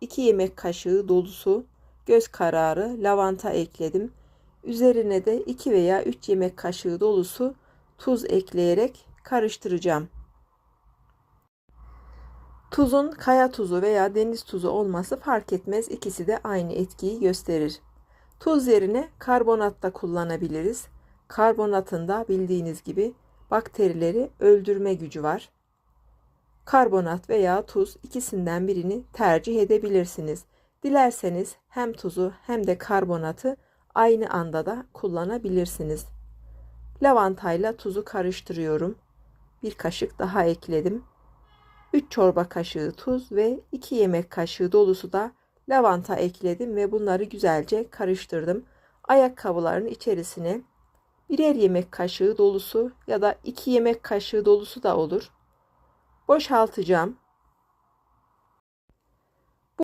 2 yemek kaşığı dolusu göz kararı lavanta ekledim. Üzerine de 2 veya 3 yemek kaşığı dolusu tuz ekleyerek karıştıracağım. Tuzun kaya tuzu veya deniz tuzu olması fark etmez. İkisi de aynı etkiyi gösterir. Tuz yerine karbonat da kullanabiliriz. Karbonatın da bildiğiniz gibi bakterileri öldürme gücü var. Karbonat veya tuz ikisinden birini tercih edebilirsiniz. Dilerseniz hem tuzu hem de karbonatı aynı anda da kullanabilirsiniz. Lavantayla tuzu karıştırıyorum. Bir kaşık daha ekledim. 3 çorba kaşığı tuz ve 2 yemek kaşığı dolusu da lavanta ekledim ve bunları güzelce karıştırdım. Ayakkabıların içerisine birer yemek kaşığı dolusu ya da 2 yemek kaşığı dolusu da olur. Boşaltacağım.